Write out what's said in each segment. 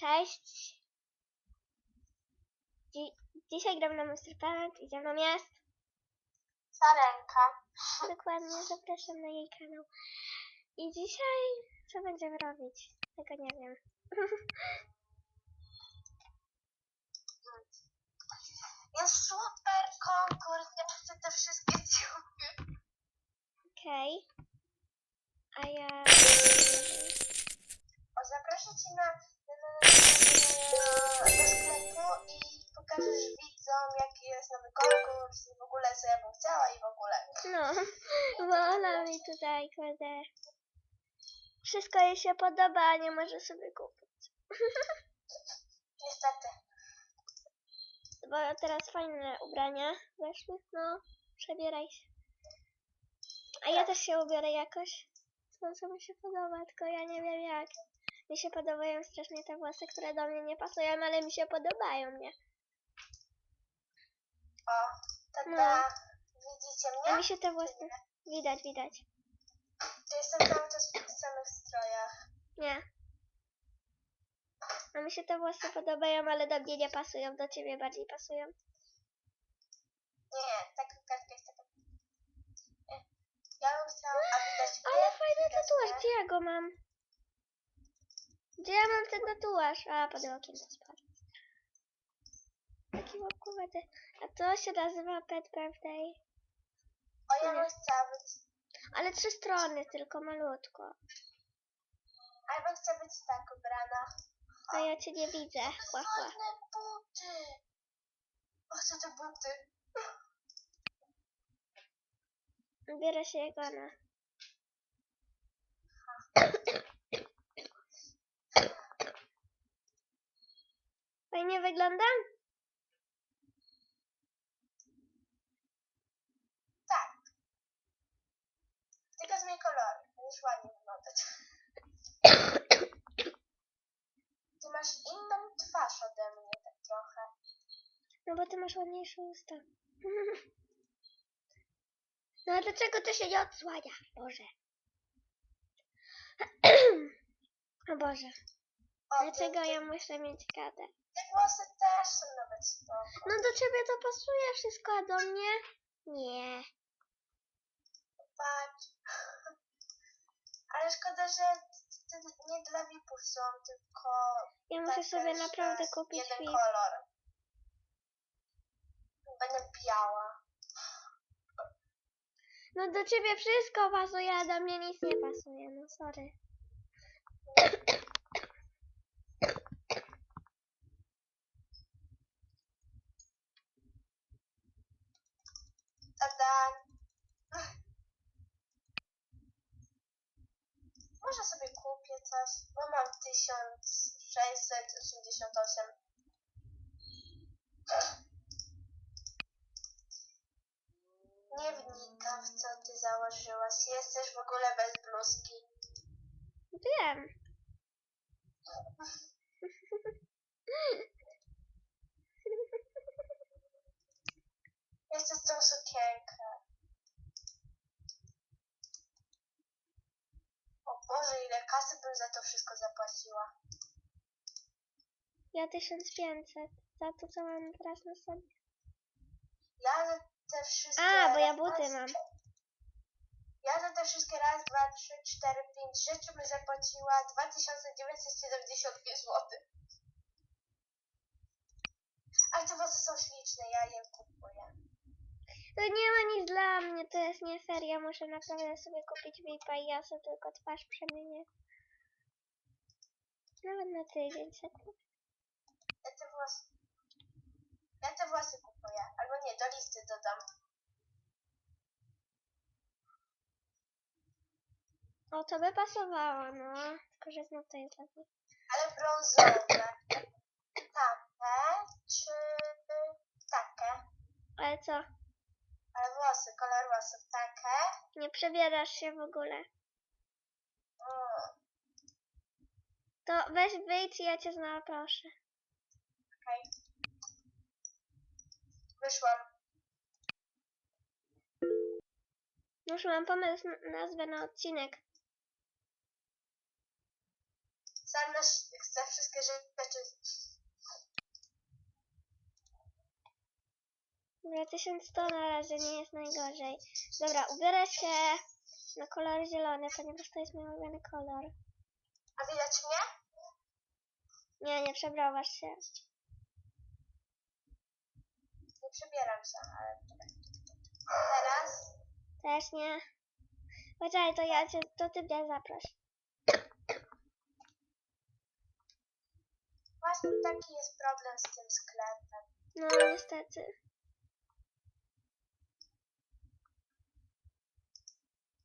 Cześć. Dzi dzisiaj gram na Mr. Planet i ze mną jest. Sarenka. Dokładnie, zapraszam na jej kanał. I dzisiaj co będziemy robić? Tego nie wiem. Jest super konkurs, ja chcę te wszystkie ciuchy. Okej. A ja... O, zaproszę cię na, do sklepu i pokażesz widzom, jaki jest nowy konkurs i w ogóle co ja bym chciała i w ogóle. No, bo ona mi tutaj kładzie. Wszystko jej się podoba, a nie może sobie kupić. Niestety. Bo teraz fajne ubrania weszły. No, przebieraj się. A ja też się ubiorę jakoś. Co mi się podoba, tylko ja nie wiem jak. Mi się podobają strasznie te włosy, które do mnie nie pasują, ale mi się podobają, nie? O, tada. No. Widzicie A mnie? mi się te włosy... Widać, widać. To jestem cały czas w tych samych strojach. Nie. A mi się te włosy podobają, ale do mnie nie pasują, do ciebie bardziej pasują. Nie, taka kartka jest taka. E, Ja bym chciała, a widać? Ale fajny tatuaż, gdzie ja go mam? Gdzie ja mam ten tatuaż? A, pod okiem to spadł. Taki łapkowaty. A to się nazywa Pet Birthday. O, ja bym chciała być, Ale trzy strony, tylko malutko. a ja bym chciała być tak ubrana. A ja cię nie widzę. Chła, chła. Ładne buty. O, co te buty? Biorę się jego na. Fajnie wygląda? Tak. Tylko zmień kolor. Już ładnie wyglądać. Ty masz inną twarz ode mnie, tak trochę. No bo ty masz ładniejsze usta. No a dlaczego to się nie odsłania? Boże. O Boże. O, Dlaczego ty, ja muszę mieć gadę? Te włosy też są nawet spoko. No do ciebie to pasuje wszystko, a do mnie? Nie. Patrz. Ale szkoda, że nie dla VIP-ów są, tylko Ja muszę sobie naprawdę kupić jeden film. kolor. Będę biała. No do ciebie wszystko pasuje, a do mnie nic nie pasuje. No sorry. Tada! Może sobie kupię coś, bo mam 1688. Nie wnikam w co ty założyłaś. Jesteś w ogóle bez bluzki. Wiem. Jeszcze z tą sukienkę. O Boże, ile kasy bym za to wszystko zapłaciła. Ja 1500. Za to, co mam teraz na sobie. Ja za te wszystkie... A, bo ja buty raz, mam. Ja za te wszystkie raz, dwa, trzy, cztery, pięć rzeczy bym zapłaciła 2975 zł. Ale te włosy są śliczne, ja je kupuję. To nie ma nic dla mnie, to jest nie. Ja muszę naprawdę sobie kupić VIPa i ja sobie tylko twarz przemienię. Nawet na tydzień sobie włosy... Ja te włosy kupuję. Albo nie, do listy dodam. O, to by pasowało, no. Tylko, że znów to jest lepiej. Ale brązowe. Takie, czy takie? Ale co? Ale włosy, kolor włosów takie. Nie przebierasz się w ogóle. Mm, To weź wyjdź i ja cię znowu proszę. okej. Wyszłam. Już mam pomysł, na- nazwę na odcinek. Co? Sarna chce wszystkie rzeczy. Dobra, 1100 na razie nie jest najgorzej. Dobra, ubiorę się na kolor zielony, ponieważ to jest mój ulubiony kolor. A widać mnie? Nie, nie przebrałaś się. Przebieram się, ale. Teraz Też nie. Poczekaj, to ja cię, to ty mnie zaproś. właśnie taki jest problem z tym sklepem. No, niestety.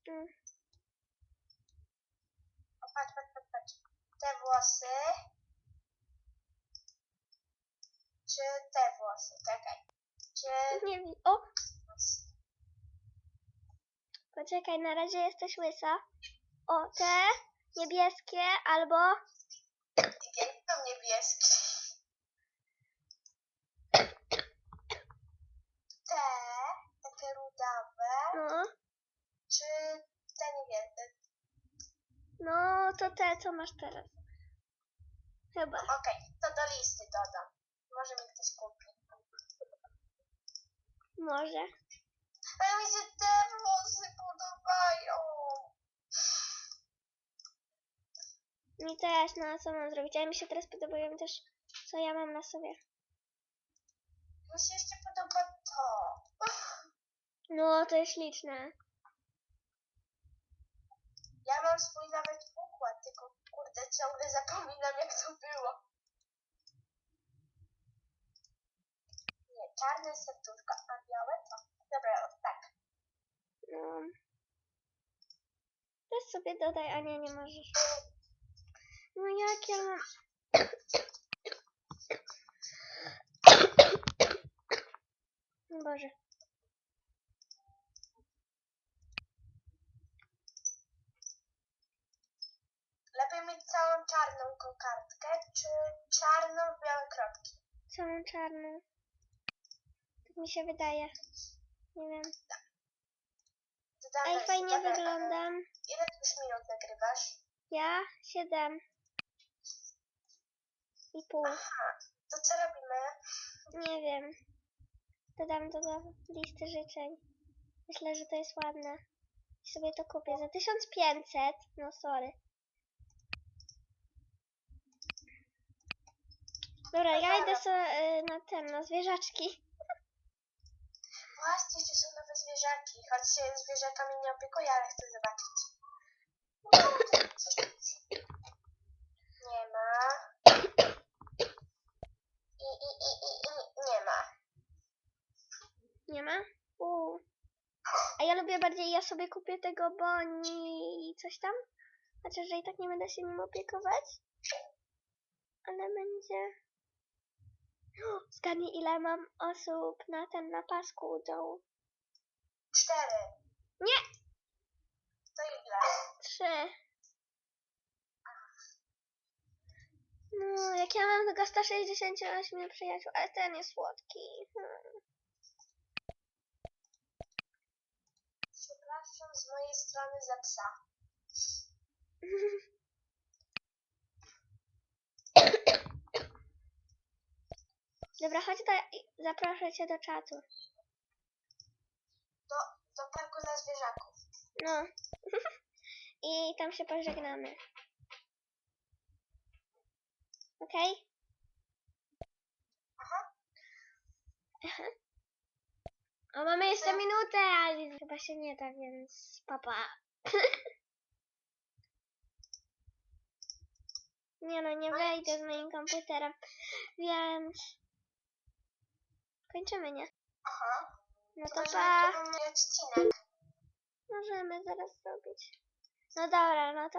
Mm, O, patrz, patrz, patrz, patrz. Te włosy. Czy te włosy? Czekaj. Nie wi- O, poczekaj, na razie jesteś łysa. O, te niebieskie albo... Jakie są niebieskie? Te, takie rudawe, No, czy te niebieskie? no, to te, co masz teraz. Chyba. Okej, to do listy dodam. Może mi ktoś kupi. Może. Ale mi się te włosy podobają. Mi też, no a co mam zrobić? A mi się teraz podobają też, co ja mam na sobie. Mi się jeszcze podoba to. No, to jest śliczne. Ja mam swój nawet układ, tylko kurde, ciągle zapominam jak to było. Czarne serduszko, a białe to. Dobra, tak. No. Też sobie dodaj, a nie, nie możesz. No jak ja mam... Boże. Lepiej mieć całą czarną kokardkę, czy czarną w białe kropki? Całą czarną. Tak mi się wydaje. Nie wiem. Dodamy Ej, fajnie wyglądam. Ile już minut nagrywasz? Ja? Siedem. I pół. Aha, to co robimy? Nie wiem. Dodam to do listy życzeń. Myślę, że to jest ładne. I sobie to kupię za 1500. No sorry. Dobra, ja idę sobie y, na ten, na zwierzaczki. Właśnie, że są nowe zwierzaki. Choć się zwierzakami nie opiekuję, ale chcę zobaczyć. Nie ma. I, i, i, i, i nie ma. Nie ma? Uuu. A ja lubię bardziej, ja sobie kupię tego boni i coś tam. Chociaż, że i tak nie będę się nim opiekować. Ale będzie... Zgadnij, ile mam osób na ten, na pasku u dołu. Cztery. Nie! To ile? Trzy. No, jak ja mam tylko 168 przyjaciół, ale ten jest słodki. Hmm. Przepraszam z mojej strony za psa. Dobra, chodź do, zaproszę cię do czatu. Do, do parku dla zwierzaków. No. I tam się pożegnamy. Okej? Aha. Aha. O, mamy jeszcze minutę, ale chyba się nie da, więc papa. nie no, nie wejdę z moim komputerem, więc kończymy, nie? Aha. No to pa, możemy zaraz zrobić. No dobra, no to